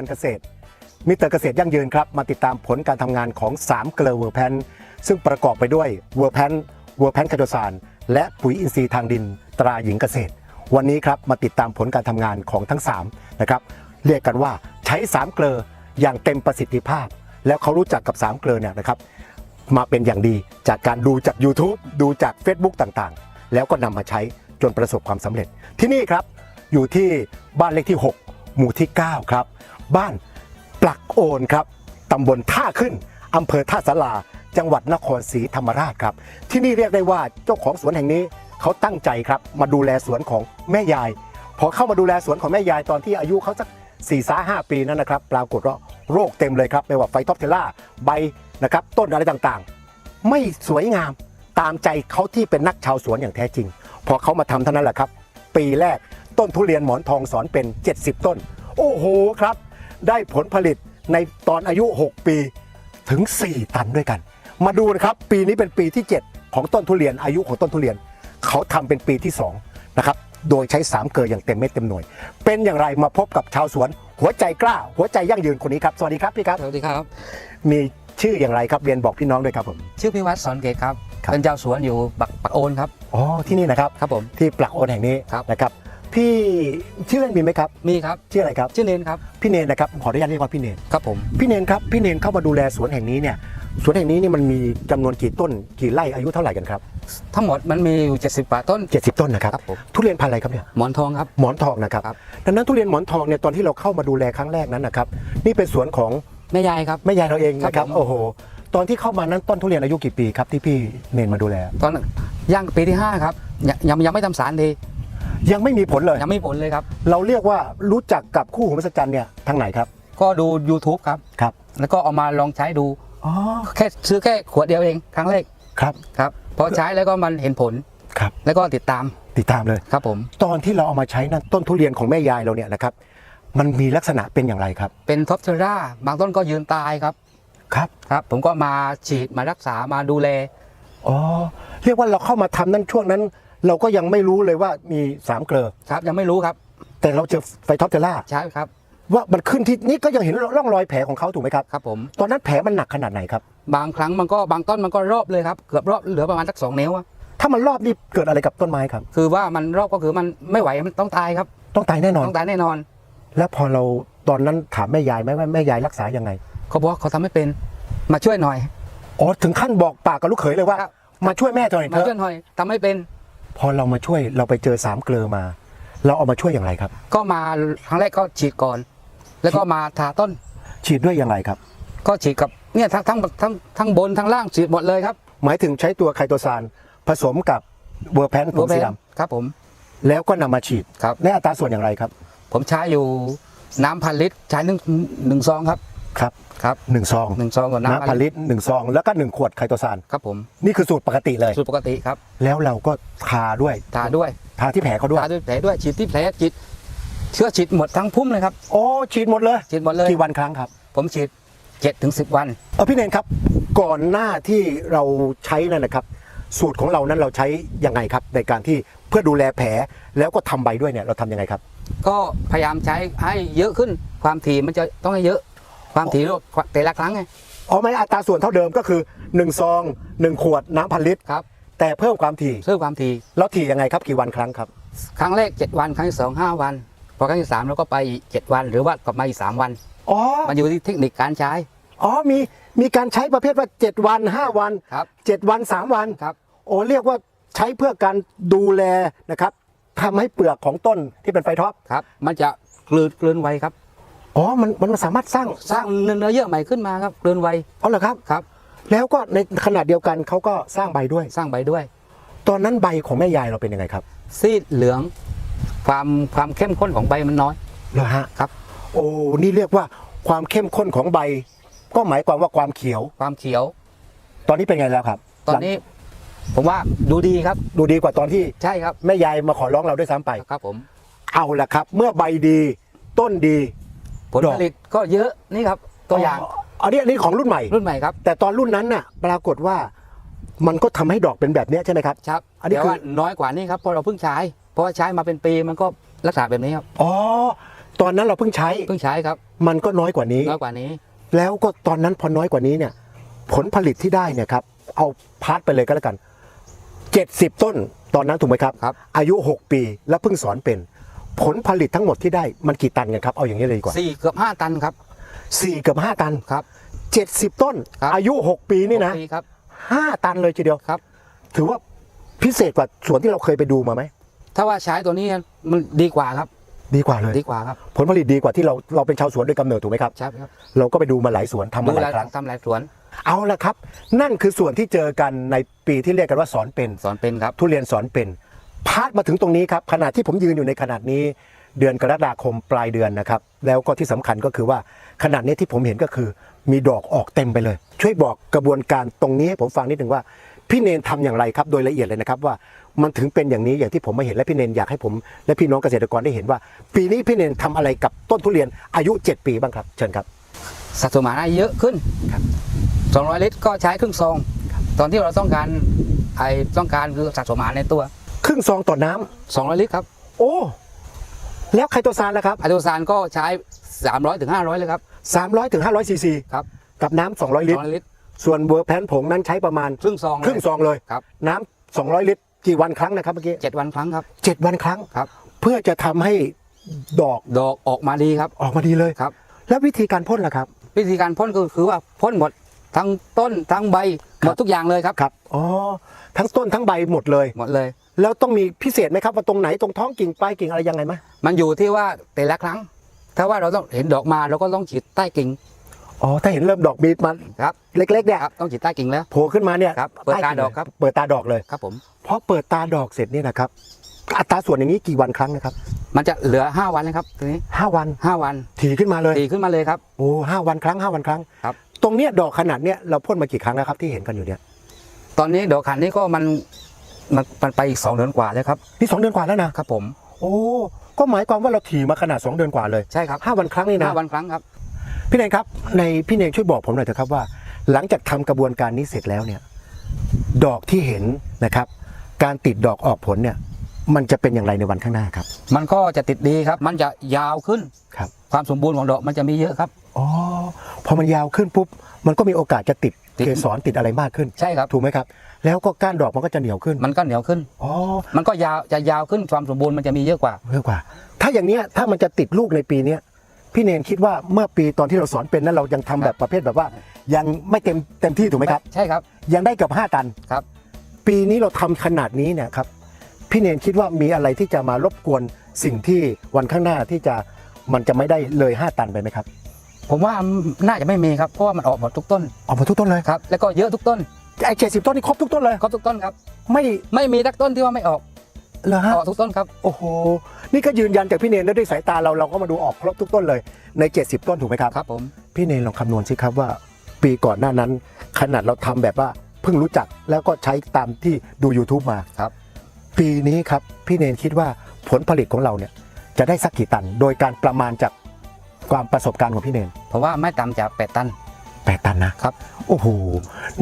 การเกษตร มิเตอร์เกษตรยั่งยืนครับ มาติดตามผลการทำงานของ3เกลือเวอร์แพนซึ่งประกอบไปด้วยเวอร์แพนเวอร์แพนคาโดซานและปุ๋ยอินทรีย์ทางดินตราหญิงเกษตร วันนี้ครับมาติดตามผลการทำงานของทั้ง3นะครับเรียกกันว่าใช้3เกลืออย่างเต็มประสิทธิภาพ แล้วเขารู้จักกับ3เกลือเนี่ยนะครับมาเป็นอย่างดีจากการดูจาก YouTube ดูจาก Facebook ต่างๆ แล้วก็นำมาใช้จนประสบความสำเร็จที่นี่ครับอยู่ที่บ้านเลขที่ 6 หมู่ที่ 9 ครับ บ้านปลักโอนครับตำบลท่าขึ้นอำเภอท่าสาราจังหวัดนครศรีธรรมราชครับ ที่นี่เรียกได้ว่าเจ้าของสวนแห่งนี้เขาตั้งใจครับมาดูแลสวนของแม่ยาย พอเข้ามาดูแลสวนของแม่ยายตอนที่อายุเขาสัก4ี่สาห้าปีนั้นนะครับ ปรากฏว่าโรคเต็มเลยครับไม่ว่าไฟท็อปเทล่าใบนะครับต้นอะไรต่างๆ ไม่สวยงามตามใจเขาที่เป็นนักชาวสวนอย่างแท้จริง พอเขามาทำเท่านั้นแหละครับ ปีแรกต้นทุเรียนหมอนทองสอนเป็น 70 ต้น โอ้โหครับ ได้ผลผลิตในตอนอายุ 6 ปีถึง 4 ตันด้วยกัน มาดูนะครับ ปีนี้เป็นปีที่ 7 ของต้นทุเรียนอายุของต้นทุเรียน เขาทำเป็นปีที่2นะครับโดยใช้ 3 เกลืออย่างเต็มเม็ดเต็มหน่วย เป็นอย่างไรมาพบกับชาวสวน หัวใจกล้า หัวใจยั่งยืนคนนี้ครับ สวัสดีครับพี่ครับสวัสดีครับ มีชื่ออย่างไรครับเรียนบอกพี่น้องด้วยครับผม ชื่อพิวัตรสอนเกตครับครับเป็นเจ้าสวนอยู่ปักปักโอนครับอ๋อที่นี่นะครับครับผมที่ปลักโอนแห่งนี้ครับนะครับ พี่ชื่อเล่นมีไหมครับ มีครับ ชื่ออะไรครับ ชื่อเนนครับ พี่เนนนะครับขออนุญาตเรียกว่าพี่เนนครับผมพี่เนนครับพี่เนนเข้ามาดูแลสวนแห่งนี้เนี่ยสวนแห่งนี้นี่มันมีจำนวนกี่ต้นกี่ไร่อายุเท่าไหร่กันครับทั้งหมดมันมีอยู่ 70กว่าต้น 70 ต้นนะครับครับผม ทุเรียนพันธุ์อะไรครับเนี่ยหมอนทองครับ หมอนทองนะครับครับ ดังนั้นทุเรียนหมอนทองเนี่ยตอนที่เราเข้ามาดูแลครั้งแรกนั้นนะครับนี่เป็นสวนของแม่ยายครับ แม่ยายเราเองนะคครัรับบผม โอ้โหตอนที่เข้ามานั้นต้นทุเรียนอายุกี่ปีครับที่พี่เนนมาดูแล ตอนย่างปีที่5ครับยังยังยังไม่ทำสารดี ยังไม่มีผลเลย ยังไม่มีผลเลยครับ เราเรียกว่ารู้จักกับคู่หูมหัศจรรย์เนี่ยทางไหนครับ ก็ดู YouTube ครับ ครับ แล้วก็เอามาลองใช้ดูอ๋อแค่ซื้อแค่ขวดเดียวเองครั้งแรกครับ ครับพอใช้แล้วก็มันเห็นผลครับ แล้วก็ติดตามติดตามเลยครับผม ตอนที่เราเอามาใช้นั้นต้นทุเรียนของแม่ยายเราเนี่ยนะครับ มันมีลักษณะเป็นอย่างไรครับ เป็นท็อปเทอร่าบางต้นก็ยืนตายครับครับครับ ผมก็มาฉีดมารักษามาดูแลอ๋อเรียกว่าเราเข้ามาทำนั้นช่วงนั้น เราก็ยังไม่รู้เลยว่ามีสามเกลอครับยังไม่รู้ครับ แต่เราเจอไฟท็อปเทล่าใช่ครับ ว่ามันขึ้นที่นี่ก็ยังเห็นร่องรอยแผลของเขาถูกไหมครับครับผมตอนนั้นแผลมันหนักขนาดไหนครับ บางครั้งมันก็บางต้นมันก็รอบเลยครับเกือบรอบเหลือประมาณสักสองนิ้วอะถ้ามันรอบนี่เกิดอะไรกับต้นไม้ครับ คือว่ามันรอบก็คือมันไม่ไหวมันต้องตายครับ ต้องตายแน่นอนต้องตายแน่นอน แล้วพอเราตอนนั้นถามแม่ยายไหมว่าแม่ยายรักษายังไงเขาบอกว่าเขาทำไม่เป็นมาช่วยหน่อยอ๋อถึงขั้นบอกปากกับลูกเขยเลยว่าครับมาช่วยแม่หน่อยเถมาช่วยอะหน่อยทำไม่เป็น พอเรามาช่วยเราไปเจอสามเกลอมา เราเอามาช่วยอย่างไรครับ ก็มาครั้งแรกก็ฉีดก่อน แล้วก็มาทาต้น ฉีดด้วยอย่างไรครับ ก็ฉีดกับเนี่ยทั้งทั้งทั้งทั้งบนทั้งล่างฉีดหมดเลยครับหมายถึงใช้ตัวไคโตซานผสมกับเวอร์แพนผงสีดครับผมำแล้วก็นำมาฉีดครับ ในอัตราส่วนอย่างไรครับ ผมใช้อยู่น้ำพันลิตรใช้หนึ่งหนึ่งซองครับ ครับครับหนึ่งซองหนึ่งซองกับน้ำน้ำพันลิตรหนึ่งซองแล้วก็หนึ่งขวดไคโตซานครับผมนี่คือสูตรปกติเลย สูตรปกติครับ แล้วเราก็ทาด้วยทาด้วยทาที่แผลเขาด้วยทาด้วยแผลด้วยฉีดที่แผลฉีดเชื้อฉีดหมดทั้งพุ่มเลยครับโอ้ฉีดหมดเลยฉีดหมดเลยกี่วันครั้งครับ ผมฉีดเจ็ดถึงสิบวันเออพี่เนนครับ ก่อนหน้าที่เราใช้นั่นนะครับ สูตรของเรานั้นเราใช้ยังไงครับ ในการที่เพื่อดูแลแผลแล้วก็ทำใบด้วยเนี่ยเราทำยังไงครับ ก็พยายามใช้ให้เยอะขึ้นความถี่มันจะต้องให้เยอะ ความถี่แต่ละครั้งไงอ๋อไม่อัตราส่วนเท่าเดิมก็คือ1ซอง1ขวดน้ำพันลิตรครับ แต่เพิ่มความถี่เพิ่มความถี่แล้วถี่ยังไงครับกี่วันครั้งครับ ครั้งแรก 7 วันครั้งที่สองห้าวันพอครั้งที่สามเราก็ไปอีก7วัน หรือว่ากลับมาอีกสามวันอ๋อมันอยู่ที่เทคนิคการใช้อ๋อมีมีการใช้ประเภทว่า 7 วัน 5 วันครับ7วัน 3 วันครับโอ้เรียกว่าใช้เพื่อการดูแลนะครับทำให้เปลือกของต้นที่เป็นไฟท็อปครับ มันจะกลืนกลืนไวครับ อ๋อมันมันสามารถสร้างสร้างเนื้อเยื่อใหม่ขึ้นมาครับกลืนไวอ๋อเหรอครับครับ แล้วก็ในขณะเดียวกันเขาก็สร้างใบด้วย สร้างใบด้วย ตอนนั้นใบของแม่ยายเราเป็นยังไงครับ ซีดเหลือง ความความเข้มข้นของใบมันน้อยเหรอฮะครับ โอ้นี่เรียกว่าความเข้มข้นของใบ ก็หมายความว่าความเขียว ความเขียว ตอนนี้เป็นไงแล้วครับตอนนี้ ผมว่าดูดีครับ ดูดีกว่าตอนที่ใช่ครับแม่ยายมาขอร้องเราด้วยซ้ำไปครับผม เอาละครับ เมื่อใบดีต้นดี ผลผลิตก็เยอะนี่ครับตัวอย่างอันนี้อันนี้ของรุ่นใหม่ รุ่นใหม่ครับ แต่ตอนรุ่นนั้นน่ะ ปรากฏว่ามันก็ทำให้ดอกเป็นแบบเนี้ยใช่ไหมครับครับอันนี้แต่คือว่าน้อยกว่านี้ครับเพราะเราเพิ่งใช้ เพราะว่าใช้มาเป็นปีมันก็ลักษณะแบบนี้ครับอ๋อตอนนั้นเราเพิ่งใช้เพิ่งใช้ครับ มันก็น้อยกว่านี้น้อยกว่านี้ แล้วก็ตอนนั้นพอน้อยกว่านี้เนี่ย ผลผลิตที่ได้เนี่ยครับ เอาพาร์ทไปเลยก็แล้วกัน 70 ต้นตอนนั้นถูกไหมครับครับอายุ 6 ปีแล้วเพิ่งสอนเป็น ผลผลิตทั้งหมดที่ได้มันกี่ตันกันครับ เอาอย่างนี้เลยดีกว่าสี่เกือบห้าตันครับสี่เกือบห้าตันครับ70ต้นครับอายุ6ปีนี่นะหกปีครับ ห้าตันเลยทีเดียวครับ ถือว่าพิเศษกว่าสวนที่เราเคยไปดูมาไหมถ้าว่าใช้ตัวนี้มันดีกว่าครับ ดีกว่าเลย ดีกว่าครับผลผลิตดีกว่าที่เราเราเป็นชาวสวนโดยกำเนิดถูกไหมครับ ใช่ครับเราก็ไปดูมาหลายสวนทำดูมาหแลลายครั้งทำหลายสวนเอาละครับ นั่นคือส่วนที่เจอกันในปีที่เรียกกันว่าสอนเป็น สอนเป็นครับ ทุเรียนสอนเป็น พาดมาถึงตรงนี้ครับขณะที่ผมยืนอยู่ในขนาดนี้เดือนกรกฎาคมปลายเดือนนะครับ แล้วก็ที่สำคัญก็คือว่าขนาดนี้ที่ผมเห็นก็คือ มีดอกออกเต็มไปเลย ช่วยบอกกระบวนการตรงนี้ให้ผมฟังนิดหนึ่งว่าพี่เนนทำอย่างไรครับโดยละเอียดเลยนะครับว่ามันถึงเป็นอย่างนี้อย่างที่ผมมาเห็นและพี่เนนอยากให้ผม และพี่น้องเกษตรกรได้เห็นว่า ปีนี้พี่เนนทำอะไรกับต้นทุเรียนอายุ 7 ปีบ้างครับ เชิญครับ สัดส่วนอาหารได้เยอะขึ้นครับสองร้อยลิตรก็ใช้ครึ่งซองตอนที่เราต้องการไอต้องการคือสัดส่วนอาหารในตัว ครึ่งซองต่อน้ำสองร้อยลิตรครับโอ้ แล้วไคโตซานล่ะครับ อะโดซานก็ใช้สามร้อยถึงห้าร้อยเลยครับ 300ถึง500ซีซีครับกับน้ำ200 ลิตร 200ลิตร ส่วนเวอร์แพนผงนั้นใช้ประมาณครึ่งซองเลยครึ่งซองเลย ครับน้ำ200 ลิตร กี่วันครั้งนะครับเมื่อกี้เจ็ดวันครั้งครับ เจ็ดวันครั้ง ครับ เพื่อจะทำให้ดอกดอกออกมาดีครับออกมาดีเลย ครับ แล้ววิธีการพ่นล่ะครับ วิธีการพ่นก็คือว่าพ่นหมดทั้งต้นทั้งใบหมดทุกอย่างเลยครับ ครับ อ๋อ ทั้งต้นทั้งใบหมดเลย หมดเลย แล้วต้องมีพิเศษไหมครับว่าตรงไหนตรงท้องกิ่งปลายกิ่งอะไรยังไงไหมมันอยู่ที่ว่าแต่ละครั้ง ถ้าว่าเราต้องเห็นดอกมาเราก็ต้องฉีดใต้กิ่งอ๋อถ้าเห็นเริ่มดอกบีดมันครับเล็กๆเนี่ยครับต้องฉีดใต้กิ่งแล้วโผล่ขึ้นมาเนี่ยครับเปิดตาใกิ่งดอกครับเปิดตาดอกเลยครับผมพอเปิดตาดอกเสร็จเนี่ยนะครับอัตราส่วนอย่างนี้กี่วันครั้งนะครับ มันจะเหลือ 5 วันเลยครับทีนี้ห้าวัน5วันถี่ขึ้นมาเลยตีขึ้นมาเลยครับโอ้ห้าวันครั้งห้าวันครั้ง ครับ ตรงเนี้ยดอกขนาดเนี้ยเราพ่นมากี่ครั้งแล้วครับที่เห็นกันอยู่เนี่ยตอนนี้ดอกขันนี้ก็มัน มันมันไปอีกสองเดือนกว่าแล้วครับนี่สองเดือนกว่าแล้วนะครับผมโอ้ก็หมายความว่าเราถี่มาขนาด2เดือนกว่าเลยใช่ครับห้าวันครั้งนี่นะห้าวันครั้งครับ พี่เนยครับในพี่เนยช่วยบอกผมหน่อยเถอะครับว่า หลังจากทำกระบวนการนี้เสร็จแล้วเนี่ย ดอกที่เห็นนะครับ การติดดอกออกผลเนี่ย มันจะเป็นอย่างไรในวันข้างหน้าครับ มันก็จะติดดีครับ มันจะยาวขึ้น ครับ ความสมบูรณ์ของดอกมันจะมีเยอะครับ อ๋อพอมันยาวขึ้นปุ๊บ มันก็มีโอกาสจะติดติด เกสรติดอะไรมากขึ้น ใช่ครับ ถูกไหมครับ แล้วก็ก้านดอกมันก็จะเหนียวขึ้นมันก็เหนียวขึ้น อ๋อมันก็ยาวจะยาวขึ้นความสมบูรณ์มันจะมีเยอะกว่า เยอะกว่า ถ้าอย่างเนี้ยถ้ามันจะติดลูกในปีเนี้ยพี่เนนคิดว่าเมื่อปีตอนที่เราสอนเป็นนั้นเรายังทำแบบประเภทแบบว่า ยังไม่เต็มเต็มที่ถูกไหมครับ ใช่ครับ ยังได้เกับ5ตัน ครับ ปีนี้เราทำขนาดนี้เนี่ยครับ พี่เนนคิดว่ามีอะไรที่จะมารบกวนสิ่งที่วันข้างหน้าที่จะมันจะไม่ได้เลย 5 ตันไปไหมครับ ผมว่าน่าจะไม่มีครับเพราะว่ามันออกหมดทุกต้นออกมาทุกต้นเลยครับ แล้วก็เยอะทุกต้นไอ้เจ็ดสิบต้นนี่ครบทุกต้นเลยครบทุกต้นครับ ไม่ไม่มีสักต้นที่ว่าไม่ออกเหรอฮะออกทุกต้นครับโอ้โหนี่ก็ยืนยันจากพี่เนนแล้วด้วยสายตาเราเราก็มาดูออกครบทุกต้นเลยใน 70 ต้นถูกไหมครับครับผมพี่เนนลองคำนวณสิครับว่า ปีก่อนหน้านั้น ขนาดเราทำแบบว่าเพิ่งรู้จักแล้วก็ใช้ตามที่ดู YouTube มาครับ ปีนี้ครับพี่เนนคิดว่าผลผลิตของเราเนี่ยจะได้สักกี่ตัน โดยการประมาณจาก ความประสบการณ์ของพี่เนนเพราะว่าไม่ต่ำจากแปดตัน แปดตันนะครับ โอ้โห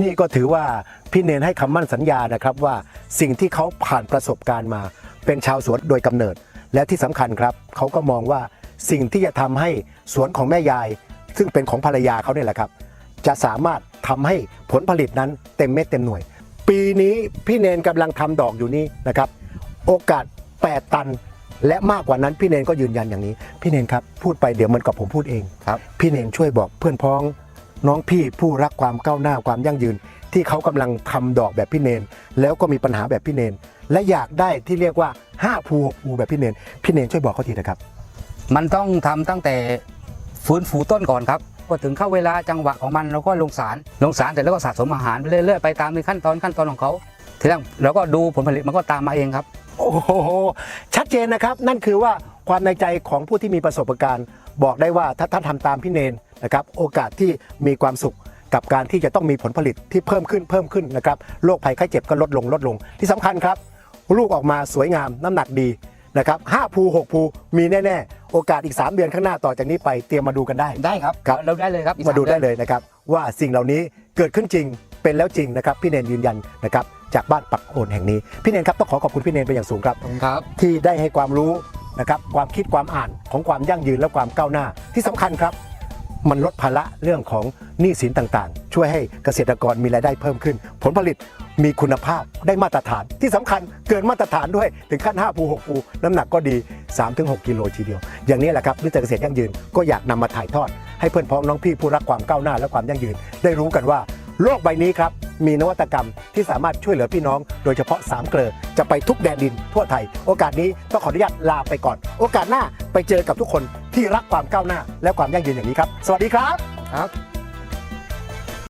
นี่ก็ถือว่าพี่เนนให้คำมั่นสัญญานะครับว่าสิ่งที่เขาผ่านประสบการณ์มา เป็นชาวสวนโดยกำเนิด และที่สำคัญครับเขาก็มองว่าสิ่งที่จะทำให้สวนของแม่ยาย ซึ่งเป็นของภรรยาเขาเนี่ยแหละครับ จะสามารถทำให้ผลผลิตนั้นเต็มเม็ดเต็มหน่วย ปีนี้พี่เนนกำลังทำดอกอยู่นี่นะครับ โอกาส 8 ตัน และมากกว่านั้นพี่เนนก็ยืนยันอย่างนี้ พี่เนนครับพูดไปเดี๋ยวเหมันกับผมพูดเองครับ พี่เนนช่วยบอกเพื่อนพ้องน้องพี่ผู้รักความก้าวหน้าความยั่งยืน ที่เขากำลังทำดอกแบบพี่เนน แล้วก็มีปัญหาแบบพี่เนน และอยากได้ที่เรียกว่า5ภู6ภูแบบพี่เนนพี่เนนช่วยบอกเขาทีนะครับ มันต้องทำตั้งแต่ฟื้นฟูต้นก่อนครับพอถึงเข้าเวลาจังหวะของมันเราก็ลงสารลงสารเสร็จแล้วก็สะสมอาหารไปเรื่อยๆไปตามในขั้นตอนขั้นตอนของเขาทีแรกเราก็ดูผลผลิตมันก็ตามมาเองครับ โอ้โหชัดเจนนะครับ นั่นคือว่าความในใจของผู้ที่มีประสบการณ์ บอกได้ว่าถ้าท่านทำตามพี่เนนนะครับ โอกาสที่มีความสุขกับการที่จะต้องมีผลผลิตที่เพิ่มขึ้นเพิ่มขึ้นนะครับโรคภัยไข้เจ็บก็ลดลงลดลง ที่สำคัญครับ ลูกออกมาสวยงามน้ำหนักดีนะครับห้าภูหกภูมีแน่ๆ โอกาสอีก 3 เดือนข้างหน้าต่อจากนี้ไปเตรียมมาดูกันได้ได้ครับครับเราได้เลยครับอีกมาดูสได้ดือนเลยนะครับ ว่าสิ่งเหล่านี้เกิดขึ้นจริงเป็นแล้วจริงนะครับ พี่เนนยืนยันนะครับ จากบ้านปักโอนแห่งนี้ พี่เนนครับต้องขอขอบคุณพี่เนนเป็นอย่างสูงครับขอบคุณครับที่ได้ให้ความรู้นะครับความคิดความอ่านของความยั่งยืนและความก้าวหน้าที่สำคัญครับ มันลดภาระเรื่องของหนี้สินต่างๆ ช่วยให้เกษตรกรมีรายได้เพิ่มขึ้น ผลผลิตมีคุณภาพได้มาตรฐานที่สำคัญเกินมาตรฐานด้วยถึงขั้น5ภู6ภูน้ำหนักก็ดี 3-6 กิโลทีเดียว อย่างนี้แหละครับมิสเตอร์เกษตรยั่งยืนก็อยากนำมาถ่ายทอด ให้เพื่อนพ้องน้องพี่ผู้รักความก้าวหน้าและความยั่งยืน ได้รู้กันว่า โลกใบนี้ครับ มีนวัตกรรมที่สามารถช่วยเหลือพี่น้อง โดยเฉพาะสามเกลอจะไปทุกแดนดินทั่วไทย โอกาสนี้ต้องขออนุญาตลาไปก่อน โอกาสหน้าไปเจอกับทุกคนที่รักความก้าวหน้า และความยั่งยืนอย่างนี้ครับ สวัสดีครับครับ